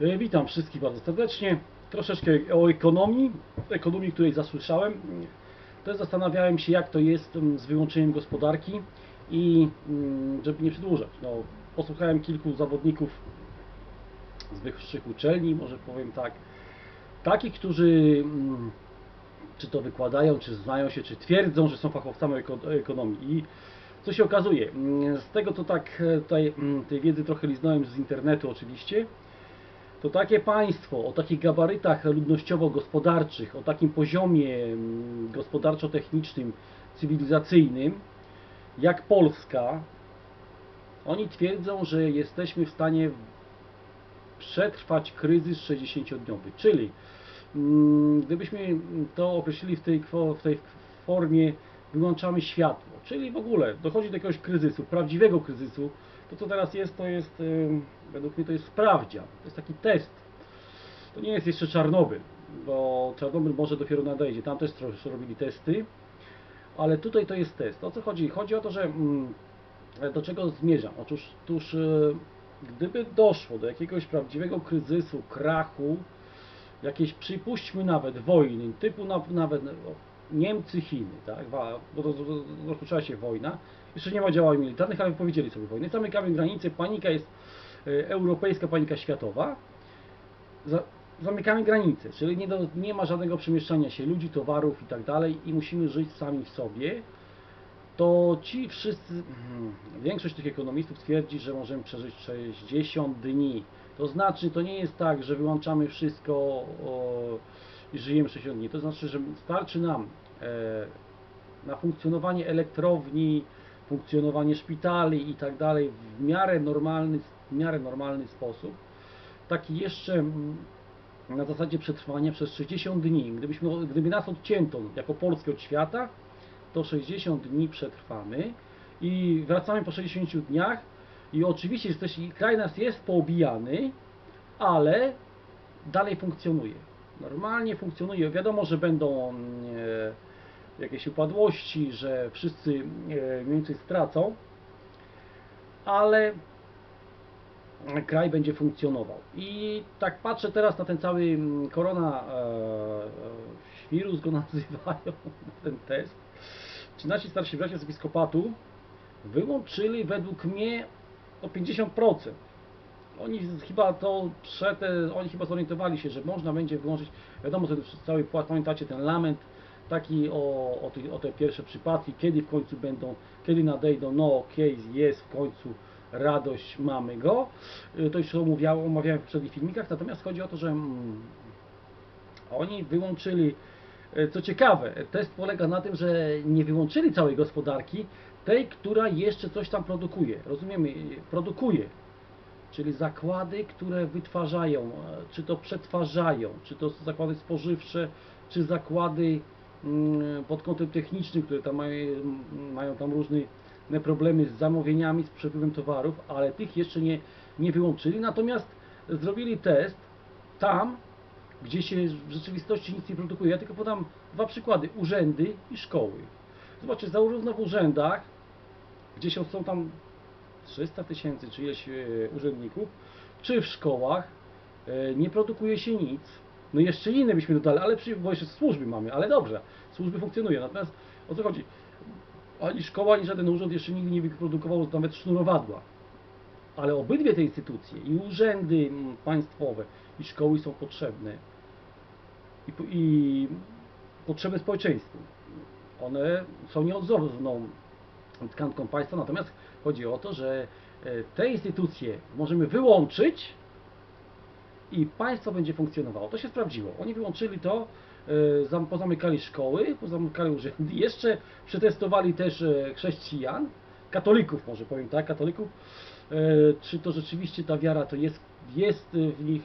E, Witam wszystkich bardzo serdecznie. Troszeczkę o ekonomii, ekonomii, której zasłyszałem. Też zastanawiałem się, jak to jest mm, z wyłączeniem gospodarki i mm, żeby nie przedłużać. No, posłuchałem kilku zawodników z wyższych uczelni, może powiem tak, takich, którzy mm, czy to wykładają, czy znają się, czy twierdzą, że są fachowcami eko- ekonomii. I co się okazuje? Z tego to tak e, tutaj tej wiedzy trochę liznąłem z internetu oczywiście, to takie państwo o takich gabarytach ludnościowo-gospodarczych, o takim poziomie mm, gospodarczo-technicznym, cywilizacyjnym, jak Polska, oni twierdzą, że jesteśmy w stanie przetrwać kryzys 60-dniowy. Czyli mm, gdybyśmy to określili w tej, w tej formie, wyłączamy światło, czyli w ogóle dochodzi do jakiegoś kryzysu, prawdziwego kryzysu, to co teraz jest, to jest, ym, według mnie to jest sprawdzian, to jest taki test. To nie jest jeszcze Czarnobyl, bo Czarnobyl może dopiero nadejdzie, tam też troszkę robili testy, ale tutaj to jest test. O co chodzi? Chodzi o to, że mm, do czego zmierzam? Otóż, otóż y, gdyby doszło do jakiegoś prawdziwego kryzysu, krachu, jakiejś przypuśćmy nawet wojny, typu na, nawet no, Niemcy, Chiny, tak, rozpoczęła się wojna, jeszcze nie ma działań militarnych, ale wypowiedzieli sobie wojnę. Zamykamy granice, panika jest e, europejska, panika światowa. Za, zamykamy granice, czyli nie, do, nie ma żadnego przemieszczania się ludzi, towarów i tak dalej i musimy żyć sami w sobie to ci wszyscy, mm, większość tych ekonomistów twierdzi, że możemy przeżyć 60 dni. To znaczy, to nie jest tak, że wyłączamy wszystko o, i żyjemy 60 dni. To znaczy, że starczy nam e, na funkcjonowanie elektrowni, funkcjonowanie szpitali i tak dalej w miarę normalny, w miarę normalny sposób. Taki jeszcze na zasadzie przetrwania przez 60 dni. Gdybyśmy, gdyby nas odcięto jako Polskę od świata, to 60 dni przetrwamy i wracamy po 60 dniach i oczywiście jesteś, kraj nas jest poobijany, ale dalej funkcjonuje. Normalnie funkcjonuje. Wiadomo, że będą e, jakieś upadłości, że wszyscy e, mniej więcej stracą, ale kraj będzie funkcjonował. I tak patrzę teraz na ten cały korona e, wirus go nazywają, ten test. Ci nasi starsi bracia z episkopatu wyłączyli według mnie o 50%. Oni chyba to przed, oni chyba zorientowali się, że można będzie wyłączyć, wiadomo, że cały płat, pamiętacie ten lament taki o, o, te, o te pierwsze przypadki, kiedy w końcu będą, kiedy nadejdą, no case jest w końcu, radość, mamy go. Y, To już omawiałem, omawiałem w poprzednich filmikach, natomiast chodzi o to, że mm, oni wyłączyli, e, co ciekawe, test polega na tym, że nie wyłączyli całej gospodarki, tej, która jeszcze coś tam produkuje. Rozumiemy, y, produkuje. Czyli zakłady, które wytwarzają, e, czy to przetwarzają, czy to są zakłady spożywcze, czy zakłady mm, pod kątem technicznym, które tam mają, mm, mają tam różne problemy z zamówieniami, z przepływem towarów, ale tych jeszcze nie, nie wyłączyli. Natomiast zrobili test tam, gdzie się w rzeczywistości nic nie produkuje. Ja tylko podam dwa przykłady. Urzędy i szkoły. Zobaczcie, zarówno w urzędach, gdzie się są tam 300 tysięcy czy ileś e, urzędników, czy w szkołach e, nie produkuje się nic. No jeszcze inne byśmy dodali, ale przy, bo jeszcze służby mamy, ale dobrze, służby funkcjonują. Natomiast o co chodzi? Ani szkoła, ani żaden urząd jeszcze nigdy nie wyprodukował nawet sznurowadła. Ale obydwie te instytucje, i urzędy państwowe, i szkoły są potrzebne. I, i potrzebne społeczeństwu. One są nieodzowną tkanką państwa, natomiast chodzi o to, że e, te instytucje możemy wyłączyć i państwo będzie funkcjonowało. To się sprawdziło. Oni wyłączyli to, e, zam- pozamykali szkoły, pozamykali urzędy, jeszcze przetestowali też e, chrześcijan, katolików może powiem tak, katolików, czy to rzeczywiście ta wiara to jest, jest w nich,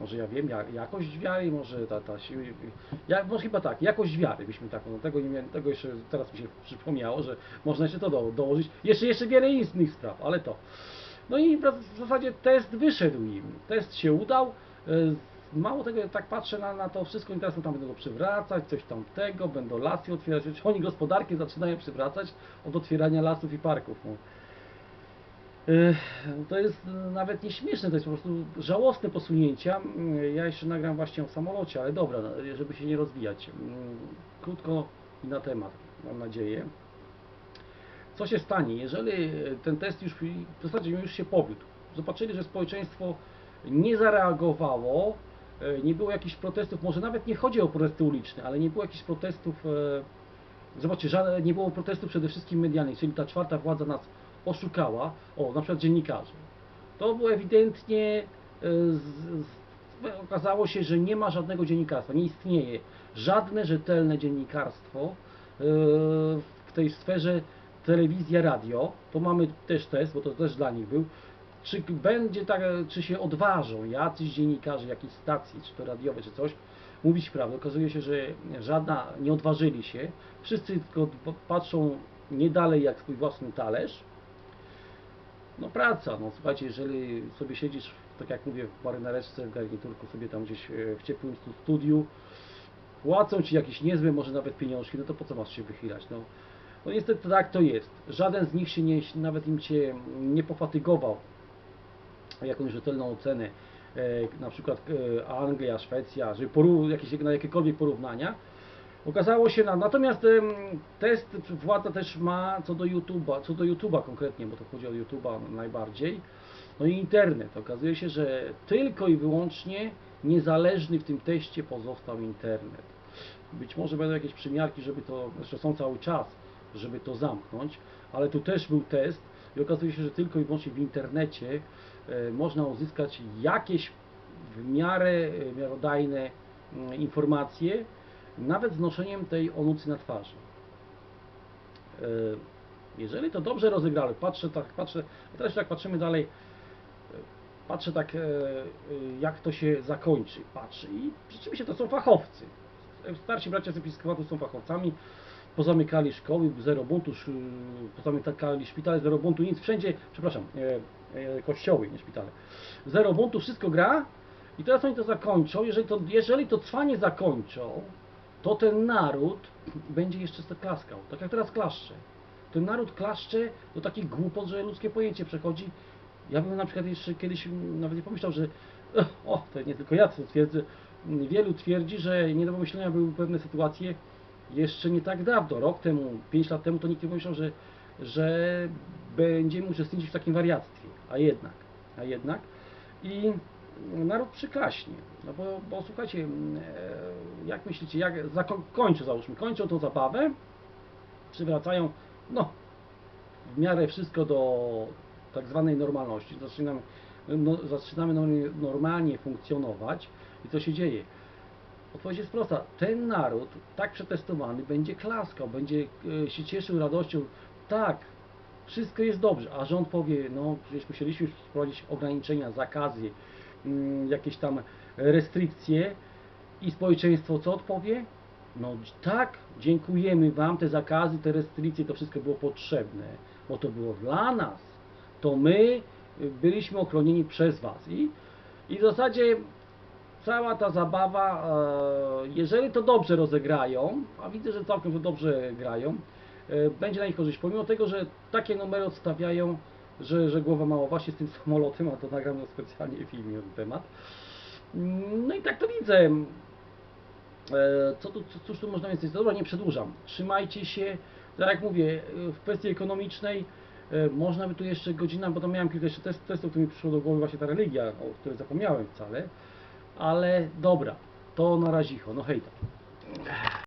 może ja wiem, ja- jakość wiary, może ta, ta siła, ja, może chyba tak, jakość wiary byśmy tak, no tego, nie, tego jeszcze teraz mi się przypomniało, że można jeszcze to do, dołożyć, jeszcze, jeszcze wiele innych spraw, ale to. No i w w zasadzie test wyszedł im, test się udał, e, mało tego, tak patrzę na, na to wszystko i teraz tam będą go przywracać, coś tam tego, będą lasy otwierać, oni gospodarkę zaczynają przywracać od otwierania lasów i parków. No. Y, To jest nawet nie śmieszne, to jest po prostu żałosne posunięcia. Y, Ja jeszcze nagram właśnie o samolocie, ale dobra, żeby się nie rozwijać. Y, Krótko i na temat, mam nadzieję. Co się stanie, jeżeli ten test już w zasadzie już się powiódł? Zobaczyli, że społeczeństwo nie zareagowało, nie było jakichś protestów, może nawet nie chodzi o protesty uliczne, ale nie było jakichś protestów, zobaczcie, nie było protestów przede wszystkim medialnych, czyli ta czwarta władza nas oszukała, o, na przykład dziennikarzy. To było ewidentnie, e, z, z, okazało się, że nie ma żadnego dziennikarstwa, nie istnieje żadne rzetelne dziennikarstwo e, w tej sferze telewizja, radio, to mamy też test, bo to też dla nich był, czy będzie tak, czy się odważą jacyś dziennikarze jakiejś stacji, czy to radiowe, czy coś, mówić prawdę. Okazuje się, że żadna nie odważyli się. Wszyscy tylko patrzą nie dalej jak swój własny talerz. No praca, no słuchajcie, jeżeli sobie siedzisz, tak jak mówię, w marynareczce, w garniturku, sobie tam gdzieś e, w ciepłym stu- studiu, płacą ci jakieś niezłe, może nawet pieniążki, no to po co masz się wychylać? No, no niestety tak to jest. Żaden z nich się nie, nawet im cię nie pofatygował jakąś rzetelną ocenę, e, na przykład e, Anglia, Szwecja, żeby poró- jakieś, na jakiekolwiek porównania. Okazało się, na, natomiast test władza też ma co do YouTube'a, co do YouTube'a konkretnie, bo to chodzi o YouTube'a najbardziej, no i internet. Okazuje się, że tylko i wyłącznie niezależny w tym teście pozostał internet. Być może będą jakieś przymiarki, żeby to, zresztą są cały czas, żeby to zamknąć, ale tu też był test i okazuje się, że tylko i wyłącznie w internecie e, można uzyskać jakieś w miarę e, miarodajne mm, informacje, nawet z noszeniem tej onucy na twarzy. E, Jeżeli to dobrze rozegrali, patrzę tak, patrzę, teraz jak patrzymy dalej, e, patrzę tak, e, jak to się zakończy, patrzę i rzeczywiście to są fachowcy. Starsi bracia z episkopatu są fachowcami, pozamykali szkoły, zero buntu, pozamykali szpitale, zero buntu, nic, wszędzie, przepraszam, kościoły, nie szpitale. Zero buntu, wszystko gra i teraz oni to zakończą, jeżeli to, jeżeli to trwanie zakończą, to ten naród będzie jeszcze klaskał, tak jak teraz klaszcze. Ten naród klaszcze do takich głupot, że ludzkie pojęcie przechodzi. Ja bym na przykład jeszcze kiedyś nawet nie pomyślał, że o, to nie tylko ja to twierdzę, wielu twierdzi, że nie do pomyślenia były pewne sytuacje jeszcze nie tak dawno, rok temu, pięć lat temu, to nikt nie pomyślał, że, że będziemy uczestniczyć w takim wariactwie, a jednak, a jednak i naród przyklaśnie, no bo, bo słuchajcie, e, jak myślicie, jak kończą, załóżmy, kończą tą zabawę, przywracają, no, w miarę wszystko do tak zwanej normalności, zaczynamy, no, zaczynamy norm- normalnie funkcjonować i co się dzieje? Odpowiedź jest prosta. Ten naród, tak przetestowany, będzie klaskał, będzie e, się cieszył radością. Tak, wszystko jest dobrze, a rząd powie, no przecież musieliśmy wprowadzić ograniczenia, zakazy, jakieś tam restrykcje i społeczeństwo co odpowie? No tak, dziękujemy Wam, te zakazy, te restrykcje, to wszystko było potrzebne, bo to było dla nas. To my y, byliśmy ochronieni przez Was. I, i w zasadzie cała ta zabawa, e, jeżeli to dobrze rozegrają, a widzę, że całkiem to dobrze grają, e, będzie na ich korzyść. Pomimo tego, że takie numery odstawiają, że, że głowa mała właśnie z tym samolotem, a to nagram specjalnie filmie na temat. Mm, No i tak to widzę. E, Co tu, cóż tu można więcej? Dobra, nie przedłużam. Trzymajcie się. Tak jak mówię, e, w kwestii ekonomicznej e, można by tu jeszcze godzina, bo to miałem kilka jeszcze test, testów, tu mi przyszło do głowy właśnie ta religia, o której zapomniałem wcale. Ale dobra, to na razicho, no hejta.